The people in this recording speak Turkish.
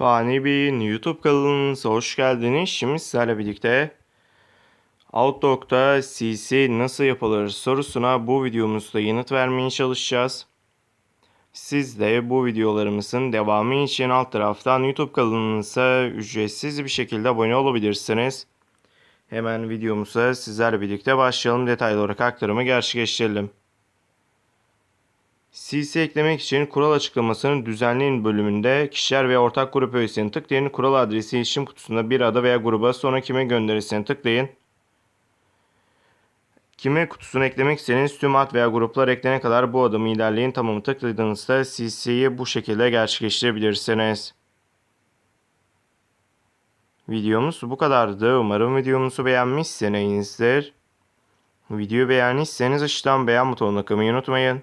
Fani Bey'in YouTube kanalınıza hoş geldiniz. Şimdi sizlerle birlikte Outlook'ta CC nasıl yapılır sorusuna bu videomuzda yanıt vermeye çalışacağız. Siz de bu videolarımızın devamı için alt taraftan YouTube kanalımıza ücretsiz bir şekilde abone olabilirsiniz. Hemen videomuza sizlerle birlikte başlayalım. Detaylı olarak aktarımı gerçekleştirelim. CC eklemek için kural açıklamasının düzenleyin bölümünde kişiler ve ortak grup öğesini tıklayın. Kural adresi iletişim kutusunda bir ada veya gruba sonra kime gönderisini tıklayın. Kime kutusunu eklemek istediğiniz tüm ad veya gruplar eklene kadar bu adımı ilerleyin. Tamamı tıkladığınızda CC'yi bu şekilde gerçekleştirebilirsiniz. Videomuz bu kadardı. Umarım videomuzu beğenmişsinizdir. Videoyu beğendiyseniz aşağıdan beğen butonuna tıklamayı unutmayın.